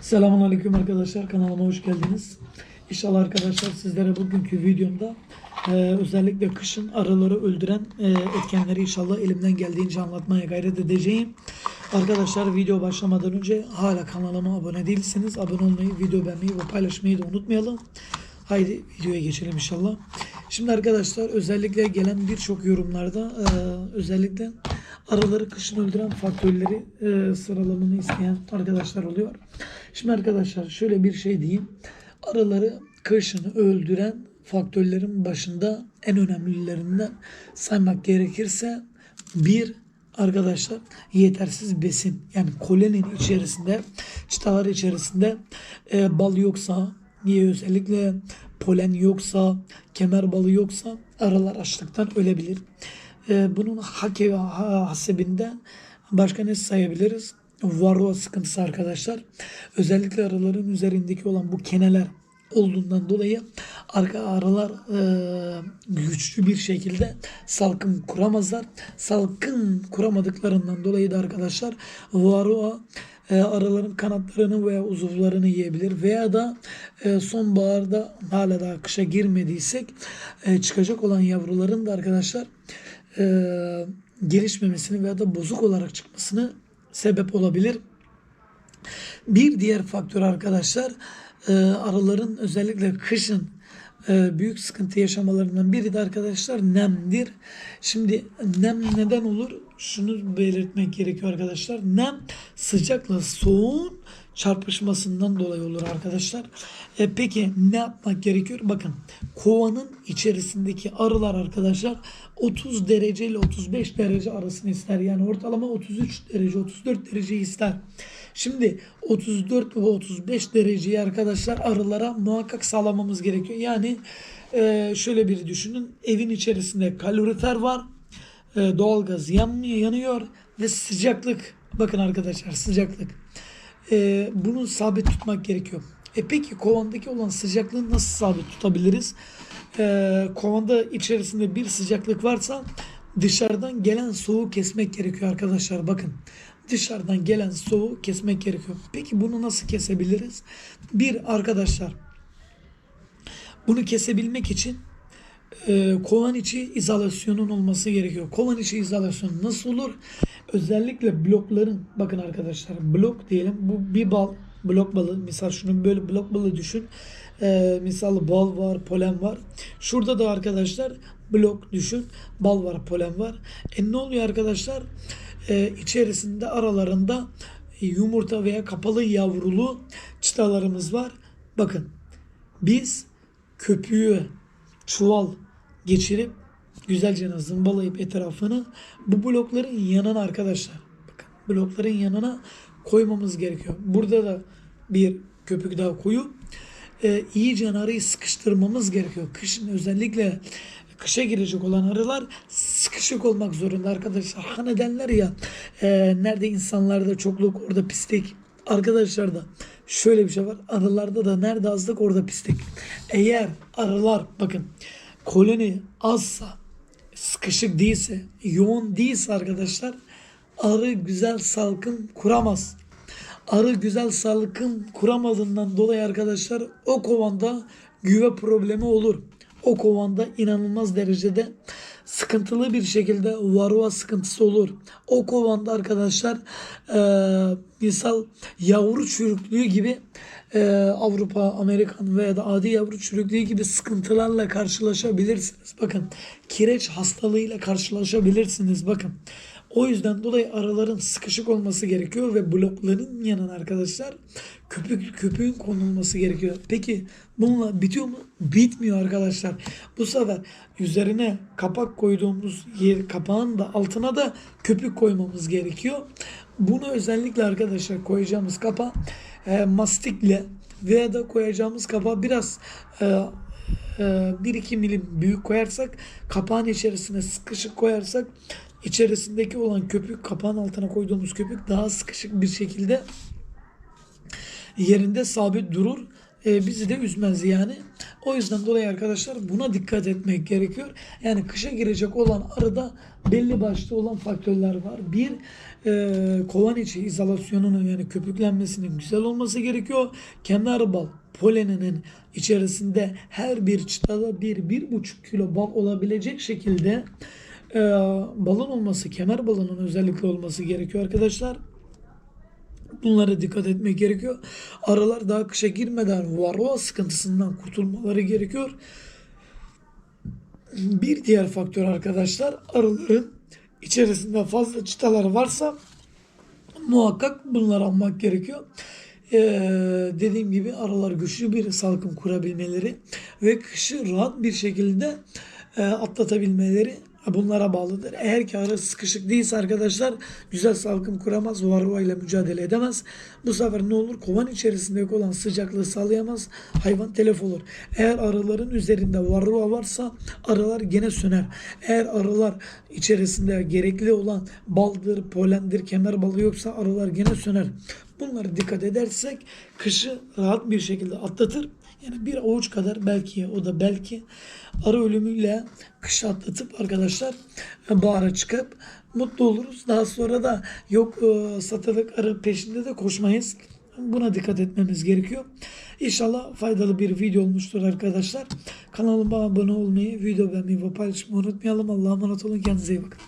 Selamun Aleyküm arkadaşlar kanalıma hoş geldiniz. İnşallah arkadaşlar sizlere bugünkü videomda e, özellikle kışın arıları öldüren e, etkenleri inşallah elimden geldiğince anlatmaya gayret edeceğim. Arkadaşlar video başlamadan önce hala kanalıma abone değilseniz abone olmayı, video beğenmeyi ve paylaşmayı da unutmayalım. Haydi videoya geçelim inşallah. Şimdi arkadaşlar özellikle gelen birçok yorumlarda e, özellikle arıları kışın öldüren faktörleri e, sıralamını isteyen arkadaşlar oluyor. Şimdi arkadaşlar şöyle bir şey diyeyim. Arıları kışın öldüren faktörlerin başında en önemlilerinden saymak gerekirse bir arkadaşlar yetersiz besin yani kolenin içerisinde çıtalar içerisinde e, bal yoksa niye özellikle polen yoksa kemer balı yoksa arılar açlıktan ölebilir. E, bunun hake ha- hasebinde başka ne sayabiliriz? Varroa sıkıntısı arkadaşlar. Özellikle arıların üzerindeki olan bu keneler olduğundan dolayı arka arılar e, güçlü bir şekilde salkım kuramazlar. Salkım kuramadıklarından dolayı da arkadaşlar varroa e, arıların kanatlarını veya uzuvlarını yiyebilir veya da e, sonbaharda hala daha kışa girmediysek e, çıkacak olan yavruların da arkadaşlar e, gelişmemesini veya da bozuk olarak çıkmasını sebep olabilir. Bir diğer faktör arkadaşlar e, arıların özellikle kışın e, büyük sıkıntı yaşamalarından biri de arkadaşlar nemdir. Şimdi nem neden olur? Şunu belirtmek gerekiyor arkadaşlar. Nem sıcakla soğuğun çarpışmasından dolayı olur arkadaşlar. E, peki ne yapmak gerekiyor? Bakın kovanın içerisindeki arılar arkadaşlar 30 derece ile 35 derece arasını ister. Yani ortalama 33 derece 34 derece ister. Şimdi 34 ve 35 dereceyi arkadaşlar arılara muhakkak sağlamamız gerekiyor. Yani e, şöyle bir düşünün. Evin içerisinde kalorifer var. E, doğalgaz yanmıyor, yanıyor ve sıcaklık. Bakın arkadaşlar sıcaklık. E, bunu sabit tutmak gerekiyor. E peki kovandaki olan sıcaklığı nasıl sabit tutabiliriz? E, kovanda içerisinde bir sıcaklık varsa dışarıdan gelen soğuğu kesmek gerekiyor arkadaşlar. Bakın dışarıdan gelen soğuğu kesmek gerekiyor. Peki bunu nasıl kesebiliriz? Bir arkadaşlar bunu kesebilmek için e, kovan içi izolasyonun olması gerekiyor. Kovan içi izolasyon nasıl olur? Özellikle blokların bakın arkadaşlar blok diyelim bu bir bal blok balı misal şunu böyle blok balı düşün. E, misal bal var polen var. Şurada da arkadaşlar blok düşün bal var polen var. E ne oluyor arkadaşlar? E, içerisinde aralarında yumurta veya kapalı yavrulu çıtalarımız var. Bakın biz köpüğü çuval geçirip güzelce zımbalayıp etrafını bu blokların yanına arkadaşlar bakın blokların yanına koymamız gerekiyor. Burada da bir köpük daha koyup e, iyice arayı sıkıştırmamız gerekiyor. Kışın özellikle kışa girecek olan arılar sıkışık olmak zorunda arkadaşlar. Hani derler ya e, nerede insanlarda çokluk orada pislik. Arkadaşlar da şöyle bir şey var. Arılarda da nerede azlık orada pislik. Eğer arılar bakın koloni azsa sıkışık değilse yoğun değilse arkadaşlar arı güzel salkım kuramaz. Arı güzel salkım kuramadığından dolayı arkadaşlar o kovanda güve problemi olur. O kovanda inanılmaz derecede sıkıntılı bir şekilde varroa sıkıntısı olur. O kovanda arkadaşlar e, misal yavru çürüklüğü gibi e, Avrupa, Amerikan veya da adi yavru çürüklüğü gibi sıkıntılarla karşılaşabilirsiniz. Bakın kireç hastalığıyla karşılaşabilirsiniz. Bakın o yüzden dolayı araların sıkışık olması gerekiyor ve blokların yanına arkadaşlar köpük köpüğün konulması gerekiyor. Peki bununla bitiyor mu? Bitmiyor arkadaşlar. Bu sefer üzerine kapak koyduğumuz yer kapağın da altına da köpük koymamız gerekiyor. Bunu özellikle arkadaşlar koyacağımız kapağı e, mastikle veya da koyacağımız kapağı biraz e, 1-2 milim büyük koyarsak kapağın içerisine sıkışık koyarsak içerisindeki olan köpük kapağın altına koyduğumuz köpük daha sıkışık bir şekilde yerinde sabit durur. E, bizi de üzmez yani. O yüzden dolayı arkadaşlar buna dikkat etmek gerekiyor. Yani kışa girecek olan arıda belli başlı olan faktörler var. Bir e, kovan içi izolasyonunun yani köpüklenmesinin güzel olması gerekiyor. Kenar bal poleninin içerisinde her bir çıtada bir, bir buçuk kilo bal olabilecek şekilde e, balın olması, kemer balının özellikle olması gerekiyor arkadaşlar. Bunlara dikkat etmek gerekiyor. Arılar daha kışa girmeden varroa sıkıntısından kurtulmaları gerekiyor. Bir diğer faktör arkadaşlar arıların içerisinde fazla çıtalar varsa muhakkak bunları almak gerekiyor. Ee, dediğim gibi arılar güçlü bir salkım kurabilmeleri ve kışı rahat bir şekilde e, atlatabilmeleri bunlara bağlıdır. Eğer ki arı sıkışık değilse arkadaşlar güzel salkım kuramaz, varroa ile mücadele edemez. Bu sefer ne olur? Kovan içerisindeki olan sıcaklığı sağlayamaz. Hayvan telef olur. Eğer arıların üzerinde varroa varsa arılar gene söner. Eğer arılar içerisinde gerekli olan baldır, polendir, kemer balı yoksa arılar gene söner. Bunlara dikkat edersek kışı rahat bir şekilde atlatır. Yani bir avuç kadar belki o da belki arı ölümüyle kışı atlatıp arkadaşlar e, bahara çıkıp mutlu oluruz. Daha sonra da yok e, satılık arı peşinde de koşmayız. Buna dikkat etmemiz gerekiyor. İnşallah faydalı bir video olmuştur arkadaşlar. Kanalıma abone olmayı, video beğenmeyi ve paylaşmayı unutmayalım. Allah'a emanet olun. Kendinize iyi bakın.